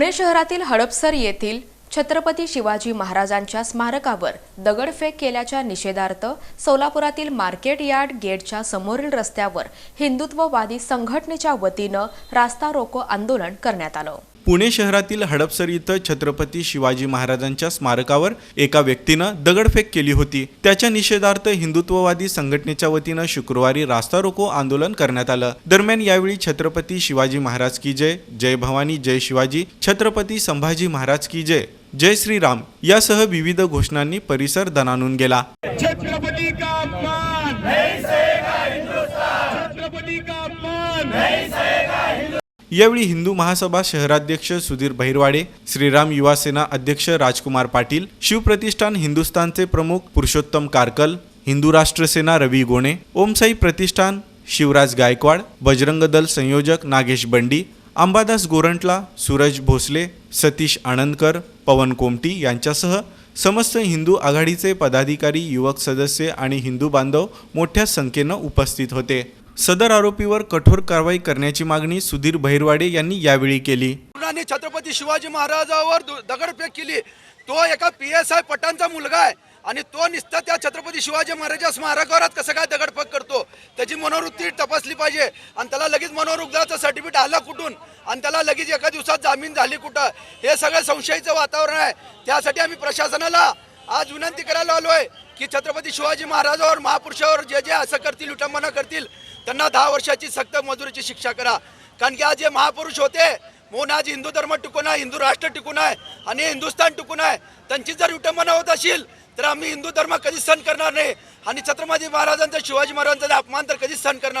पुणे शहरातील हडपसर येथील छत्रपती शिवाजी महाराजांच्या स्मारकावर दगडफेक केल्याच्या निषेधार्थ सोलापुरातील मार्केट यार्ड गेटच्या समोरील रस्त्यावर हिंदुत्ववादी संघटनेच्या वतीनं रास्ता रोको आंदोलन करण्यात आलं. पुणे शहरातील हडपसर इथं छत्रपती शिवाजी महाराजांच्या स्मारकावर एका व्यक्तीनं दगडफेक केली होती. त्याच्या निषेधार्थ हिंदुत्ववादी संघटनेच्या वतीनं शुक्रवारी रास्ता रोको आंदोलन करण्यात आलं. दरम्यान यावेळी छत्रपती शिवाजी महाराज की जय जय भवानी जय शिवाजी छत्रपती संभाजी महाराज की जय जय श्रीराम यासह विविध घोषणांनी परिसर दणानून गेला. छत्रपति का अपमान? नहीं सहेगा हिंदुस्तान। छत्रपति का अपमान? नहीं यावेळी हिंदू महासभा शहराध्यक्ष सुधीर बहिरवाडे श्रीराम युवा सेना अध्यक्ष राजकुमार पाटील शिवप्रतिष्ठान हिंदुस्थानचे प्रमुख पुरुषोत्तम कारकल हिंदू राष्ट्र सेना रवी गोणे ओमसाई प्रतिष्ठान शिवराज गायकवाड बजरंग दल संयोजक नागेश बंडी अंबादास गोरंटला सूरज भोसले सतीश आनंदकर पवन कोमटी यांच्यासह समस्त हिंदू आघाडीचे पदाधिकारी युवक सदस्य आणि हिंदू बांधव मोठ्या संख्येनं उपस्थित होते. सदर आरोपीवर कठोर कारवाई करण्याची मागणी सुधीर भैरवाडे यांनी यावेळी केली. मुलांनी छत्रपती शिवाजी महाराजावर दगडफेक केली. तो एका पी एस आय पटांचा मुलगा आहे आणि तो निसता त्या छत्रपती शिवाजी महाराजा स्मारकावरात कसं काय दगडफेक करतो? त्याची मनोवृत्ती तपासली पाहिजे. आणि त्याला लगेच मनोरुग्णाचं सर्टिफिकेट आलं कुठून? आणि त्याला लगेच एका दिवसात जामीन झाली कुठं? हे सगळं संशयाचं वातावरण आहे. त्यासाठी आम्ही प्रशासनाला आज विनंती करायला आलो आहे की छत्रपती शिवाजी महाराजावर महापुरुषावर जे जे असं करतील विटंबना करतील त्यांना दहा वर्षाची सक्त मजुरीची शिक्षा करा. कारण की आज जे महापुरुष होते म्हणून आज हिंदू धर्म टिकून आहे हिंदू राष्ट्र टिकून आहे आणि हिंदुस्थान टिकून आहे त्यांची जर विटंबना होत असेल तर आम्ही हिंदू धर्म कधीच सहन करणार नाही आणि छत्रपती महाराजांचा शिवाजी महाराजांचा अपमान तर कधीच सहन करणार